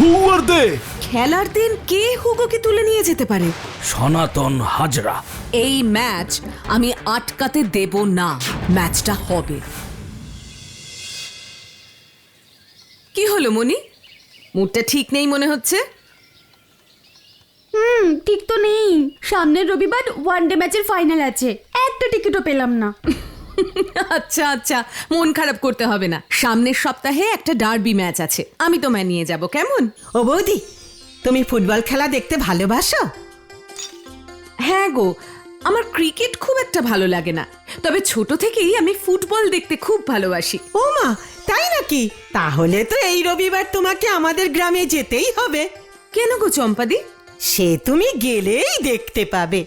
হু আর দে। খেলার দিন কে হুগোকে তুলে নিয়ে যেতে পারে? সনাতন হাজরা। এই ম্যাচ আমি আটকাতে দেব না। ম্যাচটা হবে। কি হলো মনি? মুডটা ঠিক নেই মনে হচ্ছে? হুম ঠিক তো নেই। সামনের রবিবার ওয়ান ডে ম্যাচের ফাইনাল আছে। একটা টিকিটও পেলাম না। আচ্ছা আচ্ছা মন খারাপ করতে হবে না। সামনের সপ্তাহে একটা ডার্বি ম্যাচ আছে। আমি তোমায় নিয়ে যাব কেমন? ও বৌদি তুমি ফুটবল খেলা দেখতে ভালোবাসো? হ্যাঁ গো আমার ক্রিকেট খুব একটা ভালো লাগে না। তবে ছোট থেকেই আমি ফুটবল দেখতে খুব ভালোবাসি। ও মা তাই নাকি? তাহলে তো এই রবিবার তোমাকে আমাদের গ্রামে যেতেই হবে। কেন গো চম্পাদি? সে তুমি গেলেই দেখতে পাবে।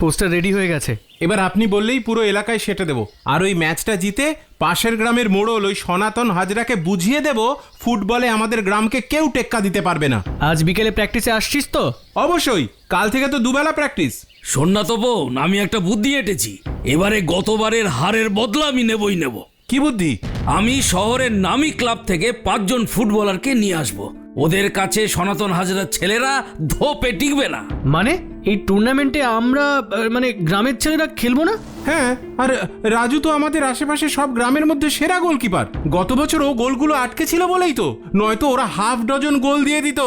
পোস্টার রেডি হয়ে গেছে। এবার আপনি বললেই পুরো এলাকায় সেটে দেবো। আর ওই ম্যাচটা জিতে পাশের গ্রামের মোড়ল ওই সনাতন হাজরাকে বুঝিয়ে দেব ফুটবলে আমাদের গ্রামকে কেউ টেক্কা দিতে পারবে না। আজ বিকেলে প্র্যাকটিসে আসছিস তো? অবশ্যই কাল থেকে তো দুবেলা প্র্যাকটিস। শোন না তো বোন আমি একটা বুদ্ধি এঁটেছি। এবারে গতবারের হারের বদলা আমি নেবই নেব। কি বুদ্ধি? আমি শহরের নামি ক্লাব থেকে পাঁচজন ফুটবলারকে নিয়ে আসব। ওদের কাছে সনাতন হাজরার ছেলেরা ধোপে টিকবে না। মানে? এই টুর্নামেন্টে আমরা আহ, মানে গ্রামের ছেলেরা খেলব না? হ্যাঁ আর রাজু তো আমাদের আশেপাশে সব গ্রামের মধ্যে সেরা গোলকিপার গত বছর ও গোলগুলো আটকে ছিল বলেই তো নয়তো ওরা হাফ ডজন গোল দিয়ে দিত।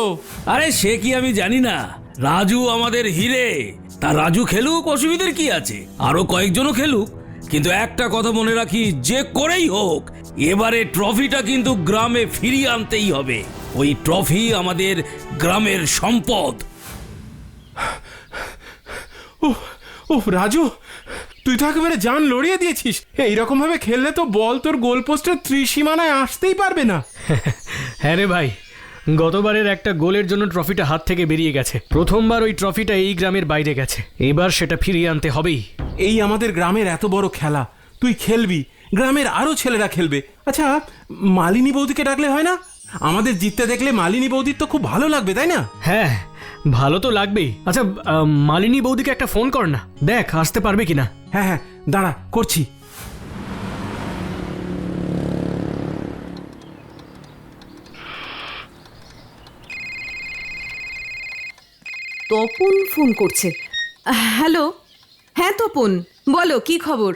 আরে সে কি আমি জানি না রাজু আমাদের হিরে। তা রাজু খেলুক অসুবিধার কি আছে? আরও কয়েকজনও খেলুক কিন্তু একটা কথা মনে রাখি যে করেই হোক এবারে ট্রফিটা কিন্তু গ্রামে ফিরিয়ে আনতেই হবে। ওই ট্রফি আমাদের গ্রামের সম্পদ। ও ও রাজু তুই তো একেবারে জান লড়িয়ে দিয়েছিস। এইরকম ভাবে খেললে তো বল তোর গোল পোস্টের ত্রিসীমানায় আসতেই পারবে না। হ্যাঁ রে ভাই গতবারের একটা গোলের জন্য ট্রফিটা হাত থেকে বেরিয়ে গেছে। প্রথমবার ওই ট্রফিটা এই গ্রামের বাইরে গেছে। এবার সেটা ফিরিয়ে আনতে হবেই। এই আমাদের গ্রামের এত বড় খেলা তুই খেলবি গ্রামের আরও ছেলেরা খেলবে। আচ্ছা মালিনী বৌদিকে ডাকলে হয় না? আমাদের জিততে দেখলে মালিনী বৌদির তো খুব ভালো লাগবে তাই না? হ্যাঁ ভালো তো লাগবেই। আচ্ছা আহ, মালিনী বৌদিকে একটা ফোন কর না। দেখ আসতে পারবে কিনা। হ্যাঁ হ্যাঁ দাঁড়া করছি। তপন ফোন করছে। হ্যালো হ্যাঁ তপন বলো কি খবর?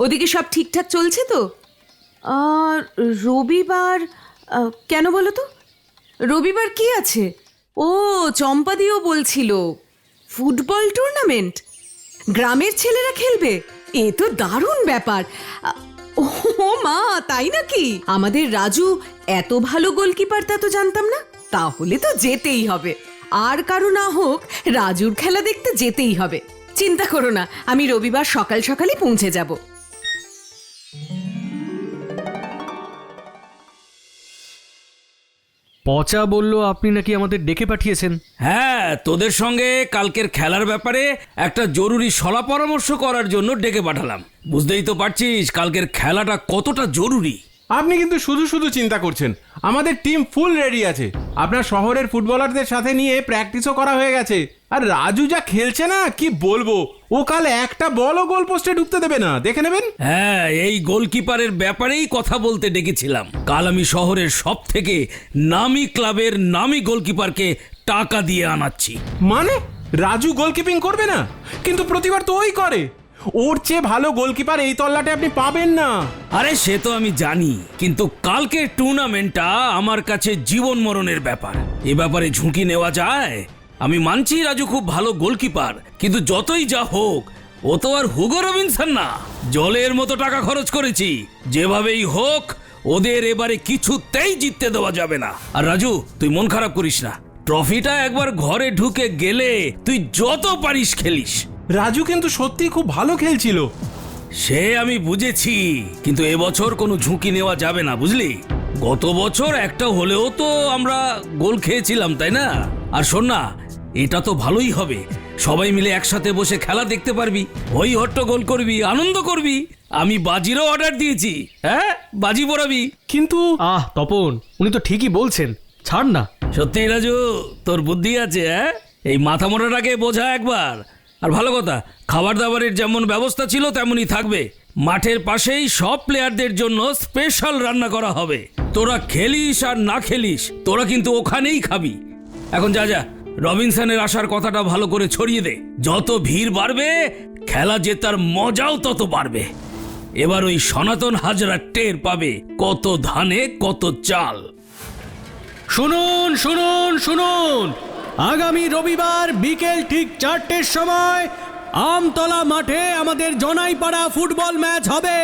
ওদিকে সব ঠিকঠাক চলছে তো? আর রবিবার কেন বলো তো? রবিবার কি আছে? ও, চম্পাদিও বলছিল। Football tournament. গ্রামের ছেলেরা খেলবে। এ তো দারুণ ব্যাপার। ও মা, তাই নাকি? আমাদের রাজু এত ভালো গোলকিপার, তা তো জানতাম না। তাহলে তো যেতেই হবে। আর কারও না হোক, রাজুর খেলা দেখতে যেতেই হবে। চিন্তা করো না, আমি রবিবার সকাল সকালই পৌঁছে যাব। পচা বলল আপনি নাকি আমাদের ডেকে পাঠিয়েছেন। হ্যাঁ তোদের সঙ্গে কালকের খেলার ব্যাপারে একটা জরুরি সলা পরামর্শ করার জন্য ডেকে পাঠালাম। বুঝতেই তো পারছিস কালকের খেলাটা কতটা জরুরি। আপনি কিন্তু শুধু শুধু চিন্তা করছেন। আমাদের টিম ফুল রেডি আছে। আপনার শহরের ফুটবলারদের সাথে নিয়ে প্র্যাকটিসও করা হয়ে গেছে। আর রাজু যা খেলছে না কি বলব? ও কাল একটা বলও গোল পোস্টে ঢুকতে দেবে না। দেখে নেবেন? হ্যাঁ এই গোলকিপারের ব্যাপারেই কথা বলতে ডেকেছিলাম। কাল আমি শহরের সব থেকে নামি ক্লাবের নামি গোলকিপারকে টাকা দিয়ে আনাচ্ছি। মানে? রাজু গোলকিপিং করবে না? কিন্তু প্রতিবার তো ওই করে। ওর চেয়ে ভালো গোলকিপার এই তল্লাটে আপনি পাবেন না। আরে সে তো আমি জানি কিন্তু কালকের টুর্নামেন্টটা আমার কাছে জীবন মরণের ব্যাপার। এ ব্যাপারে ঝুঁকি নেওয়া যায়? আমি মানছি রাজু খুব ভালো গোলকিপার কিন্তু যতই যা হোক ও তো আর হুগো রবিনসন না। জলের মতো টাকা খরচ করেছি যেভাবেই হোক ওদের এবারে কিছুতেই জিততে দেওয়া যাবে না। আর রাজু তুই মন খারাপ করিস না। ট্রফিটা একবার ঘরে ঢুকে গেলে তুই যত পারিস খেলিস। রাজু কিন্তু সত্যি খুব ভালো খেলছিল। সে আমি বুঝেছি কিন্তু এবছর কোনো ঝুঁকি নেওয়া যাবে না বুঝলি? গত বছর একটা হলেও তো আমরা গোল খেয়েছিলাম তাই না? আর শোন না এটা তো ভালোই হবে। সবাই মিলে একসাথে বসে খেলা দেখতে পারবি। ওই হট্ট গোল করবি আনন্দ করবি। আমি বাজিরও অর্ডার দিয়েছি। হ্যাঁ বাজি পড়াবি। কিন্তু আহ তপন উনি তো ঠিকই বলছেন। ছাড় না। সত্যি রাজু তোর বুদ্ধি আছে হ্যাঁ? এই মাথা মোটাটাকে বোঝা একবার। আর ভালো কথা খাবার দাবারের যেমন ব্যবস্থা ছিল তেমনই থাকবে। মাঠের পাশেই সব প্লেয়ারদের জন্য স্পেশাল রান্না করা হবে। তোরা খেলিস আর না খেলিস তোরা কিন্তু ওখানেই খাবি। এখন যা যা। রবিনসনের আসার কথাটা ভালো করে ছড়িয়ে দে। যত ভিড় বাড়বে, খেলা জেতার মজাও তত বাড়বে। এবার ওই সনাতন হাজরা টের পাবে কত ধানে, কত চাল। শুনুন শুনুন শুনুন। আগামী রবিবার বিকেল ঠিক চারটের সময় আমতলা মাঠে আমাদের জনাইপাড়া ফুটবল ম্যাচ হবে।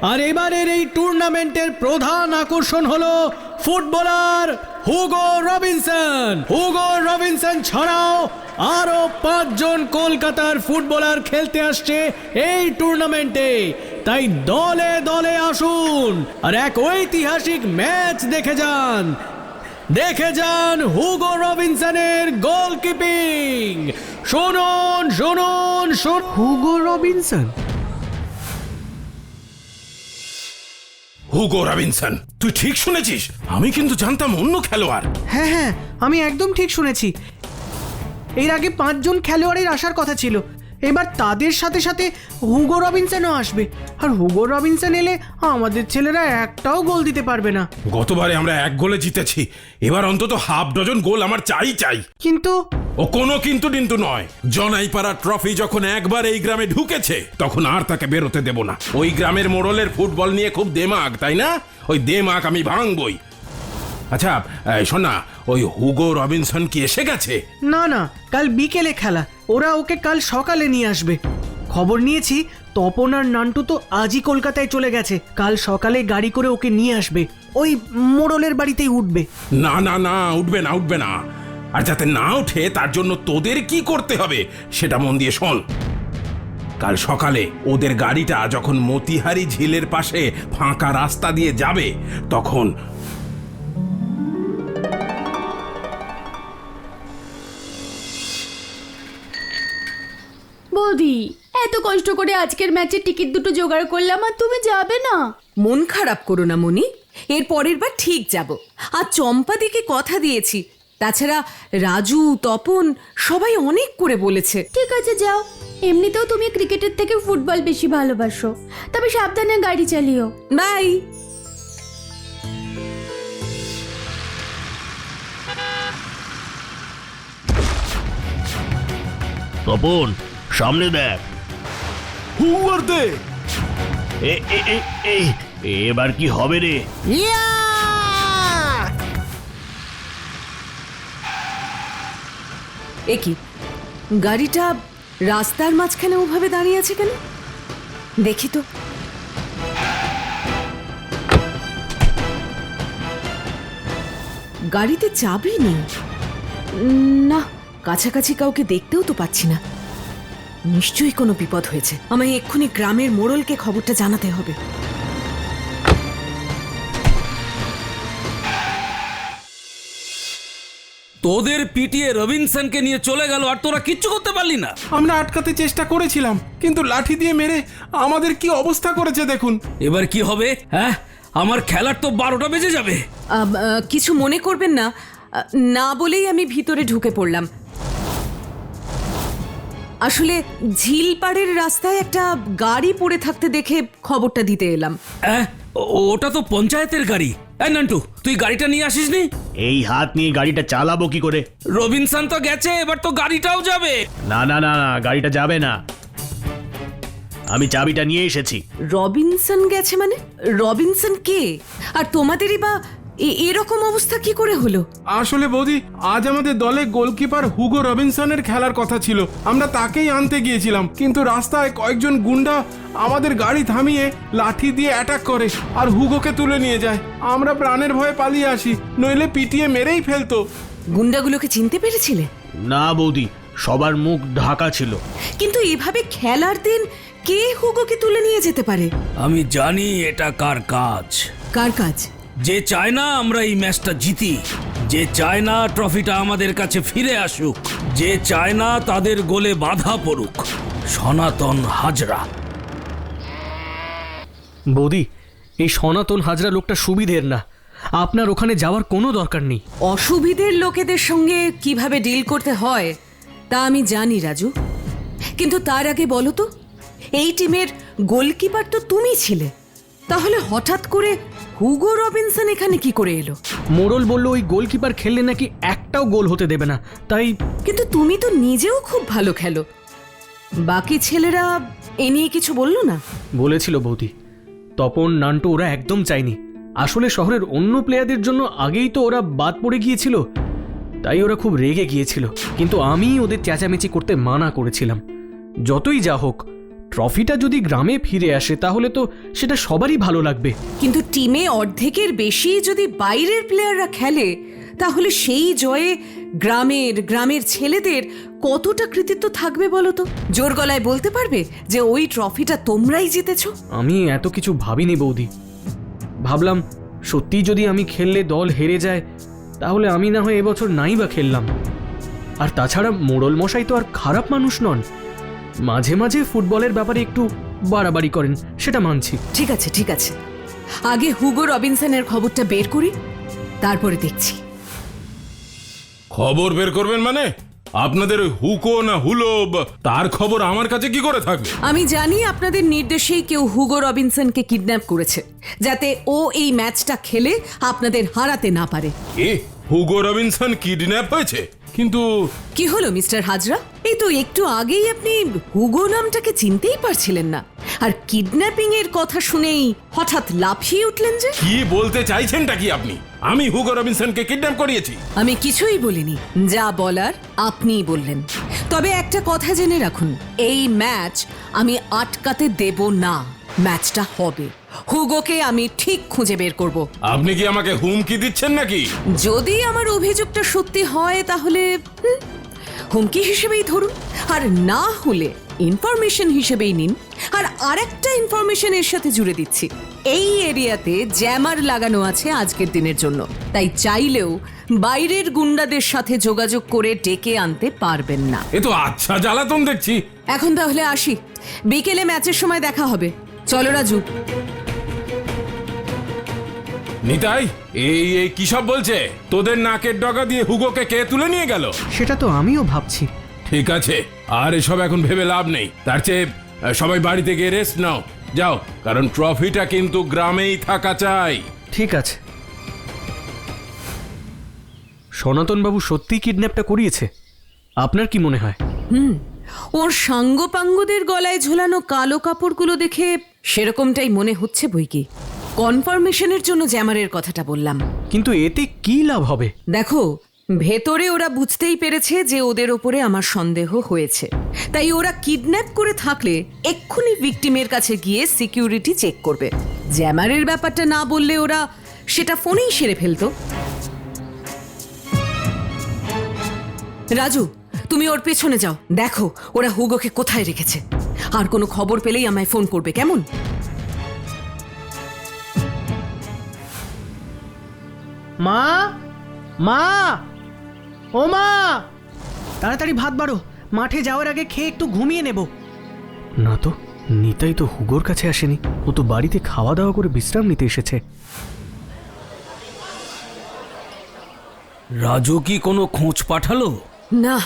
আর এবারের এই টুর্নামেন্টের প্রধান আকর্ষণ হলো footballer Hugo Robinson Hugo Robinson ছাড়াও আরও পাঁচজন কলকাতার ফুটবলার খেলতে আসছে এই টুর্নামেন্টে তাই দলে দলে আসুন আর এক ঐতিহাসিক ম্যাচ দেখে যান। দেখে যান হুগো রবিনসনের গোলকিপিং শুনুন শুনুন শুন হুগো রবিনসন? হুগো রবিনসন, তুই ঠিক শুনেছিস? আমি কিন্তু জানতাম অন্য খেলোয়াড়। হ্যাঁ হ্যাঁ আমি একদম ঠিক শুনেছি। এর আগে পাঁচজন খেলোয়াড়ের আসার কথা ছিল। এবার তাদের সাথে সাথে হুগো রবিনসনও আসবে। আর হুগো রবিনসন এলে আমাদের ছেলেরা একটাও গোল দিতে পারবে না। গতবারে আমরা এক গোলে জিতেছি। এবার অন্তত হাফ ডজন গোল আমার চাই চাই। কিন্তু ও কোনো কিন্তু কিন্তু নয়। জনাইপাড়া ট্রফি যখন একবার এই গ্রামে ঢুকেছে তখন আর তাকে বেরোতে দেব না। ওই গ্রামের মোড়লের ফুটবল নিয়ে খুব দেমাগ তাই না? ওই দেমাগ আমি ভাঙবই। আচ্ছা এই শোন না ওই হুগো রবিনসন কি এসে গেছে? না না কাল বিকেলে খেলা। ওরা ওকে কাল সকালে নিয়ে আসবে। খবর নিয়েছি তপন আর নান্টু তো আজই কলকাতায় চলে গেছে। কাল সকালে গাড়ি করে ওকে নিয়ে আসবে। ওই মোড়লের বাড়িতেই উঠবে। না না না উঠবে না উঠবে না। আর যাতে না ওঠে তার জন্য তোদের কি করতে হবে সেটা মন দিয়ে শোন। কাল সকালে ওদের গাড়িটা যখন মতিহারি ঝিলের পাশে ফাঁকা রাস্তা দিয়ে যাবে তখন বৌদি? এত কষ্ট করে আজকের ম্যাচের টিকিট দুটো জোগাড় করলাম আর তুমি যাবে না। মন খারাপ করো না মনি এর পরের বার ঠিক যাব। আর চম্পা চম্পাদিকে কথা দিয়েছি। তাছাড়া রাজু তপন সবাই অনেক করে বলেছে। ঠিক আছে যাও। এমনিতেও তুমি ক্রিকেটের থেকে ফুটবল বেশি ভালোবাসো। তবে সাবধানে গাড়ি চালিও। বাই। তপন সামনে দেখ। এ এ এ এই এবার কি হবে রে? এ কি? গাড়িটা রাস্তার মাঝখানে ওভাবে দাঁড়িয়ে আছে কেন? দেখি তো। গাড়িতে চাবি নেই। না কাছাকাছি কাউকে দেখতেও তো পাচ্ছি না। নিশ্চয়ই কোনো বিপদ হয়েছে। আমায় এক্ষুনি গ্রামের মোড়লকে খবরটা জানাতে হবে। তোদের পিটিয়ে রবিনসনকে নিয়ে চলে গেল আর তোরা কিচ্ছু করতে পারলি না। আমরা আটকাতে চেষ্টা করেছিলাম কিন্তু লাঠি দিয়ে মেরে আমাদের কি অবস্থা করেছে দেখুন। এবার কি হবে হ্যাঁ? আমার খেলার তো বারোটা বেজে যাবে। আহ, কিছু মনে করবেন না। না বলেই আমি ভিতরে ঢুকে পড়লাম। আসলে ঝিল পাড়ের রাস্তায় একটা গাড়ি পড়ে থাকতে দেখে খবরটা দিতে এলাম। হ্যাঁ ও- ওটা তো পঞ্চায়েতের গাড়ি। এই নান্টু তুই গাড়িটা নিয়ে আসিসনি? এই হাত নিয়ে গাড়িটা চালাবো কি করে? রবিনসন তো গেছে এবার তো গাড়িটাও যাবে। না না না না গাড়িটা যাবে না। আমি চাবিটা নিয়ে এসেছি। রবিনসন গেছে মানে? রবিনসন কে? আর তোমাদেরই বা এরকম অবস্থা কি করে হলো? আসলে বৌদি আজ আমাদের দলে গোলকিপার হুগো রবিনসনের খেলার কথা ছিল। আমরা তাকেই আনতে গিয়েছিলাম কিন্তু রাস্তায় কয়েকজন গুন্ডা আমাদের গাড়ি থামিয়ে লাঠি দিয়ে অ্যাটাক করে আর হুগোকে তুলে নিয়ে যায়। আমরা প্রাণের ভয়ে পালিয়ে আসি নইলে পিটিয়ে মেরেই ফেলতো। গুন্ডাগুলোকে চিনতে পেরেছিলে? না বৌদি সবার মুখ ঢাকা ছিল। কিন্তু এভাবে খেলার দিন কে হুগোকে তুলে নিয়ে যেতে পারে? আমি জানি এটা কার কাজ। কার কাজ? যে চায় না আমরা এই ম্যাচটা জিতি। যে চায় না ট্রফিটা আমাদের কাছে ফিরে আসুক। যে চায় না তাদের গোলে বাধা পড়ুক। সনাতন হাজরা। বৌদি এই সনাতন হাজরা লোকটা সুবিধের না। আপনার ওখানে যাওয়ার কোনো দরকার নেই। অসুবিধের লোকেদের সঙ্গে কীভাবে ডিল করতে হয় তা আমি জানি রাজু। কিন্তু তার আগে বলো তো এই টিমের গোলকিপার তো তুমি ছিলে। তাহলে হঠাৎ করে হুগো রবিনসন এখানে কি করে এলো? মোড়ল বলল ওই গোলকিপার খেললে নাকি একটাও গোল হতে দেবে না। তাই কিন্তু তুমি তো নিজেও খুব ভালো খেলো। বাকি ছেলেরা এ নিয়ে কিছু বলল না? বলেছিল বৌদি তপন নান্টু ওরা একদম চায়নি। আসলে শহরের অন্য প্লেয়ারদের জন্য আগেই তো ওরা বাদ পড়ে গিয়েছিল তাই ওরা খুব রেগে গিয়েছিল। কিন্তু আমি ওদের চেঁচামেচি করতে মানা করেছিলাম। যতই যা হোক ট্রফিটা যদি গ্রামে ফিরে আসে তাহলে তো সেটা সবারই ভালো লাগবে। কিন্তু টিমে অর্ধেকের বেশি যদি বাইরের প্লেয়াররা খেলে তাহলে সেই জয়ে গ্রামের গ্রামের ছেলেদের কতটা কৃতিত্ব থাকবে বলো তো? জোর গলায় বলতে পারবে যে ওই ট্রফিটা তোমরাই জিতেছো? আমি এত কিছু ভাবিনি বৌদি। ভাবলাম সত্যি যদি আমি খেললে দল হেরে যায় তাহলে আমি না হয় এবছর নাই বা খেললাম। আর তাছাড়া মোড়ল মশাই তো আর খারাপ মানুষ নন। মাঝে মাঝে ফুটবলের ব্যাপারে একটু বাড়াবাড়ি করেন সেটা মানছি। ঠিক আছে ঠিক আছে। আগে হুগো রবিনসনের খবরটা বের করি তারপরে দেখছি। খবর বের করবেন মানে? আপনাদের ওই হুকো না হুলো ব- তার খবর আমার কাছে কি করে থাকবে? আমি জানি আপনাদের নির্দেশেই কেউ হুগো রবিনসনকে কিডন্যাপ করেছে যাতে ও এই ম্যাচটা খেলে আপনাদের হারাতে না পারে। এ হুগো রবিনসন কিডন্যাপ হয়েছে? কিন্তু কি হলো মিস্টার হাজরা? এই তো একটু আগেই আপনি হুগো নামটাকে চিনতেই পারছিলেন না। আর কিডন্যাপিং এর কথা শুনেই হঠাৎ লাফিয়ে উঠলেন যে? কি বলতে চাইছেনটা কি আপনি? আমি হুগো রবিনসনকে কিডন্যাপ করিয়েছি। আমি কিছুই বলিনি। যা বলার আপনিই বললেন। তবে একটা কথা জেনে রাখুন এই ম্যাচ আমি আটকাতে দেব না। ম্যাচটা হবে। হুগোকে আমি ঠিক খুঁজে বের করব। আপনি কি আমাকে হুমকি দিচ্ছেন নাকি? যদি আমার অভিযোগটা সত্যি হয় তাহলে হুম, হুমকি হিসেবেই ধরুন আর না হলে ইনফরমেশন হিসেবেই নিন আর আরেকটা ইনফরমেশন এর সাথে জুড়ে দিচ্ছি। এই এরিয়াতে জ্যামার লাগানো আছে আজকের দিনের জন্য তাই চাইলেও বাইরের গুন্ডাদের সাথে যোগাযোগ করে ডেকে আনতে পারবেন না। এ তো আচ্ছা জ্বালাতন দেখছি। এখন তাহলে আসি বিকেলে ম্যাচের সময় দেখা হবে। চলো রাজু। নিতাই এই এই কি সব বলছে? তোদের নাকের ডগা দিয়ে হুগোকে কে তুলে নিয়ে গেল? সেটা তো আমিও ভাবছি। ঠিক আছে আর এসব এখন ভেবে লাভ নেই। তার চেয়ে আহ, সবাই বাড়িতে গিয়ে রেস্ট নাও। যাও কারণ ট্রফিটা কিন্তু গ্রামেই থাকা চাই। ঠিক আছে। সনাতনবাবু সত্যিই কিডন্যাপটা করিয়েছে? আপনার কি মনে হয়? হুম ওর সাঙ্গপাঙ্গদের গলায় ঝোলানো কালো কাপড়গুলো দেখে সেরকমটাই মনে হচ্ছে বই কি কনফার্মেশনের জন্য জ্যামারের কথাটা বললাম। কিন্তু এতে কি লাভ হবে? দেখো ভেতরে ওরা বুঝতেই পেরেছে যে ওদের ওপরে আমার সন্দেহ হয়েছে। তাই ওরা কিডন্যাপ করে থাকলে এক্ষুনি ভিকটিমের কাছে গিয়ে সিকিউরিটি চেক করবে। জ্যামারের ব্যাপারটা না বললে ওরা সেটা ফোনেই সেরে ফেলতো। রাজু তুমি ওর পেছনে যাও। দেখো ওরা হুগোকে কোথায় রেখেছে। আর কোনো খবর পেলেই আমায় ফোন করবে কেমন? মা? মা? ও মা! তাড়াতাড়ি ভাত বাড়ো। মাঠে যাওয়ার আগে খেয়ে একটু ঘুমিয়ে নেব। না তো নিতাই তো হুগোর কাছে আসেনি। ও তো বাড়িতে খাওয়া দাওয়া করে বিশ্রাম নিতে এসেছে। রাজু কি কোনো খোঁজ পাঠালো? না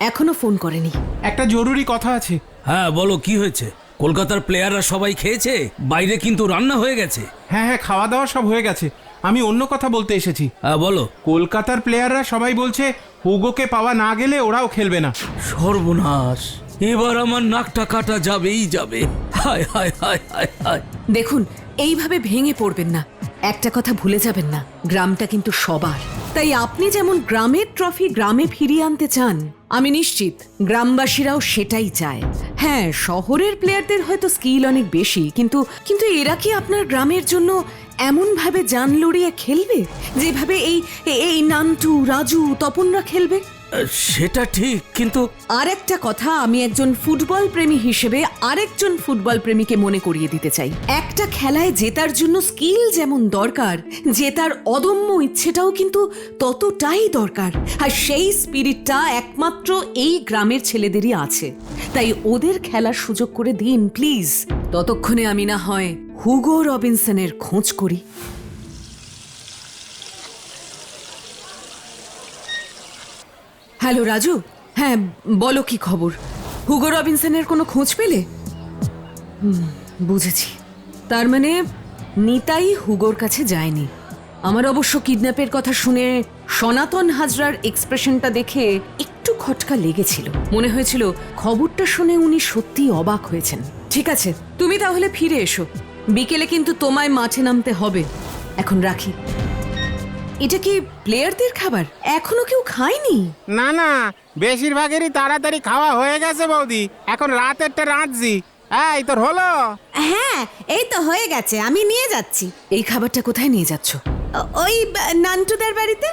এখনও ফোন করেনি। একটা জরুরি কথা আছে। হ্যাঁ বলো কি হয়েছে? কলকাতার প্লেয়াররা সবাই খেয়েছে? বাইরে কিন্তু রান্না হয়ে গেছে। হ্যাঁ হ্যাঁ খাওয়া দাওয়া সব হয়ে গেছে। আমি অন্য কথা বলতে এসেছি। হ্যাঁ বলো। কলকাতার প্লেয়াররা সবাই বলছে হুগোকে পাওয়া না গেলে ওরাও খেলবে না। সর্বনাশ। এবার আমার নাকটা কাটা যাবেই যাবে। হায় হায় হায় হায় হায়। দেখুন এইভাবে ভেঙে পড়বেন না। একটা কথা ভুলে যাবেন না গ্রামটা কিন্তু সবার। তাই আপনি যেমন গ্রামের ট্রফি গ্রামে ফিরিয়ে আনতে চান আমি নিশ্চিত গ্রামবাসীরাও সেটাই চায়। হ্যাঁ শহরের প্লেয়ারদের হয়তো স্কিল অনেক বেশি কিন্তু কিন্তু এরা কি আপনার গ্রামের জন্য এমন ভাবে জান লড়িয়ে খেলবে? যেভাবে এই এই নান্টু রাজু তপনরা খেলবে? সেটা ঠিক, কিন্তু আরেকটা কথা আমি একজন ফুটবল প্রেমী হিসেবে আরেকজন ফুটবল প্রেমীকে মনে করিয়ে দিতে চাই। একটা খেলায় জেতার জন্য স্কিল যেমন দরকার, জেতার অদম্য ইচ্ছেটাও কিন্তু ততটাই দরকার। আর সেই স্পিরিটটা একমাত্র এই গ্রামের ছেলেদেরই আছে। তাই ওদের খেলার সুযোগ করে দিন, প্লিজ। ততক্ষণে আমি না হয় হুগো রবিনসনের খোঁজ করি। হ্যালো, রাজু। হ্যাঁ বলো কি খবর? হুগো রবিনসনের কোনো খোঁজ পেলে? বুঝেছি। তার মানে নিতাই হুগোর কাছে যায়নি। আমার অবশ্য কিডন্যাপের কথা শুনে সনাতন হাজরার এক্সপ্রেশনটা দেখে একটু খটকা লেগেছিল। মনে হয়েছিল খবরটা শুনে উনি সত্যি অবাক হয়েছেন। ঠিক আছে, তুমি তাহলে ফিরে এসো। বিকেলে কিন্তু তোমায় মাঠে নামতে হবে। এখন রাখি। এটা কি প্লেয়ারদের খাবার? এখনও কেউ খায়নি? না না বেশিরভাগেরই তাড়াতাড়ি খাওয়া হয়ে গেছে বৌদি। এখন রাতেরটা রাঁধছি। এই তোর হলো? হ্যাঁ এই তো হয়ে গেছে আমি নিয়ে যাচ্ছি। এই খাবারটা কোথায় নিয়ে যাচ্ছ? ওই নান্টুদের বাড়িতে।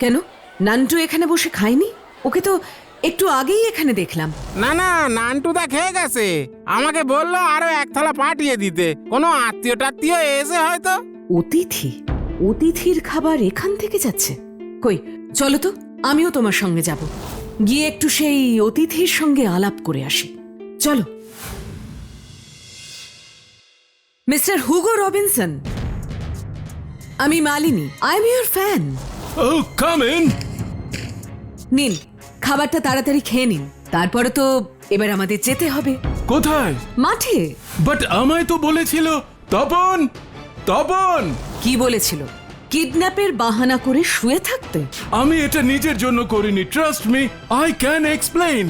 কেন? নান্টু এখানে বসে খায়নি? ওকে তো একটু আগেই এখানে দেখলাম। না না নান্টুদা খেয়ে গেছে। আমাকে বলল আরও এক থালা পাঠিয়ে দিতে। কোনো আত্মীয় টাত্মীয় এসে হয়তো অতিথি? অতিথির খাবার এখান থেকে যাচ্ছে। কই চলো তো আমিও তোমার সঙ্গে যাব। গিয়ে একটু সেই অতিথির সঙ্গে আলাপ করে আসি। চলো। মিস্টার হুগো রবিনসন আমি Malini I am your fan. O come in. নিন খাবারটা তাড়াতাড়ি খেয়ে নিন। তারপরে তো এবার আমাদের যেতে হবে। কোথায়? মাঠে। বাট আমায় তো বলেছিল তপন! তপন! কি বলেছিল? কিডন্যাপের বাহানা করে শুয়ে থাকতে? আমি এটা নিজের জন্য করিনি trust me I can explain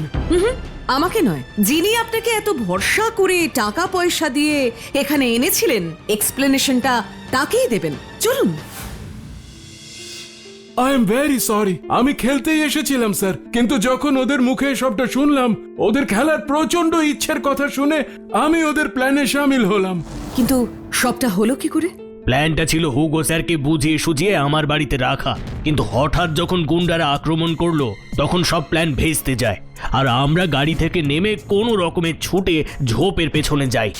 আমাকে নয় যিনি আপনাকে এত ভরসা করে টাকা পয়সা দিয়ে এখানে এনেছিলেন এক্সপ্লেনেশনটা তাকেই দেবেন। চলুন। আই এম ভেরি সরি আমি খেলতেই এসেছিলাম স্যার কিন্তু যখন ওদের মুখে সবটা শুনলাম ওদের খেলার প্রচণ্ড ইচ্ছের কথা শুনে আমি ওদের প্ল্যানে সামিল হলাম। কিন্তু সবটা হলো কি করে? প্ল্যানটা ছিল হুগো স্যারকে বুঝিয়ে সুঝিয়ে আমার বাড়িতে রাখা। কিন্তু হঠাৎ যখন গুন্ডারা আক্রমণ করল তখন সব প্ল্যান ভেস্তে যায়। আর আমরা গাড়ি থেকে নেমে কোনো রকমে ছুটে ঝোপের পেছনে যাই।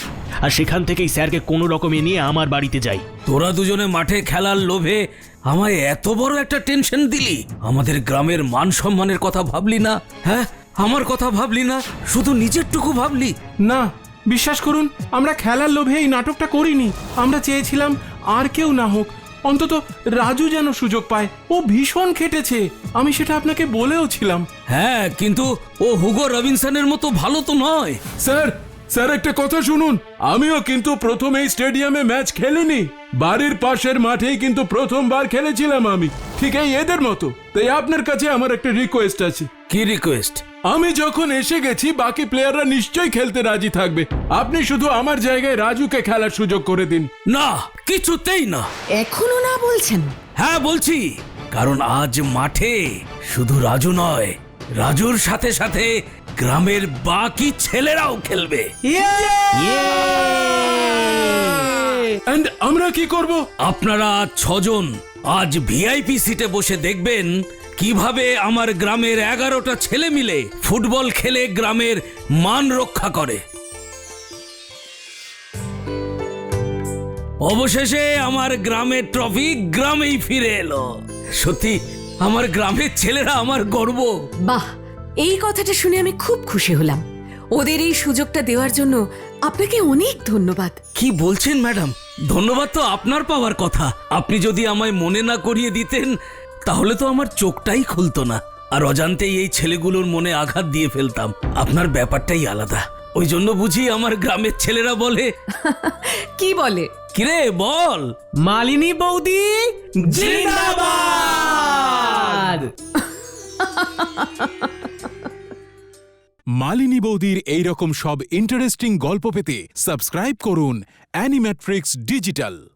আর সেখান থেকেই স্যারকে কোনো রকমে নিয়ে আমার বাড়িতে যাই। তোরা দুজনে মাঠে খেলার লোভে আমায় এত বড় একটা টেনশন দিলি। আমাদের গ্রামের মান সম্মানের কথা ভাবলি না হ্যাঁ? আমার কথা ভাবলি না শুধু নিজেরটুকু ভাবলি? না বিশ্বাস করুন আমরা খেলার লোভে এই নাটকটা করিনি। আমরা চেয়েছিলাম আর কেউ না হোক অন্তত রাজু যেন সুযোগ পায়। ও ভীষণ খেটেছে আমি সেটা আপনাকে বলেও ছিলাম। হ্যাঁ কিন্তু ও হুগো রবিনসনের মতো ভালো তো নয়। স্যার স্যার একটা কথা শুনুন। আমিও কিন্তু প্রথম এই স্টেডিয়ামে ম্যাচ খেলিনি। বাড়ির পাশের মাঠেই কিন্তু প্রথমবার খেলেছিলাম আমি। ঠিক এই এদের মতো। তাই আপনার কাছে আমার একটা রিকোয়েস্ট আছে। কি রিকোয়েস্ট আমি যখন এসে গেছি বাকি প্লেয়াররা নিশ্চয়ই খেলতে রাজি থাকবে। আপনি শুধু আমার জায়গায় রাজুকে খেলার সুযোগ করে দিন। না কিছুতেই না। এখনও না বলছেন? হ্যাঁ বলছি। কারণ আজ মাঠে শুধু রাজু নয় রাজুর সাথে সাথে গ্রামের বাকি ছেলেরাও খেলবে। আমরা কি করব? আপনারা ছজন আজ ভিআইপি সিটে বসে দেখবেন কীভাবে আমার গ্রামের এগারোটা ছেলে মিলে ফুটবল খেলে গ্রামের মান রক্ষা করে? অবশেষে আমার গ্রামের ট্রফি গ্রামেই ফিরে এলো। সত্যি আমার গ্রামের ছেলেরা আমার গর্ব। বাহ এই কথাটা শুনে আমি খুব খুশি হলাম। ওদের এই সুযোগটা দেওয়ার জন্য আপনাকে অনেক ধন্যবাদ। কি বলছেন ম্যাডাম? ধন্যবাদ তো আপনার পাওয়ার কথা। আপনি যদি আমায় মনে না করিয়ে দিতেন তাহলে তো আমার চোখটাই খুলতো না। আর অজান্তেই এই ছেলেগুলোর মনে আঘাত দিয়ে ফেলতাম। আপনার ব্যাপারটাই আলাদা। ওই জন্য বুঝি আমার গ্রামের ছেলেরা বলে কি বলে? কিরে বল। মালিনী বৌদি জিন্দাবাদ! মালিনী বৌদির এই রকম সব ইন্টারেস্টিং গল্প পেতে সাবস্ক্রাইব করুন অ্যানিম্যাট্রিক্স ডিজিটাল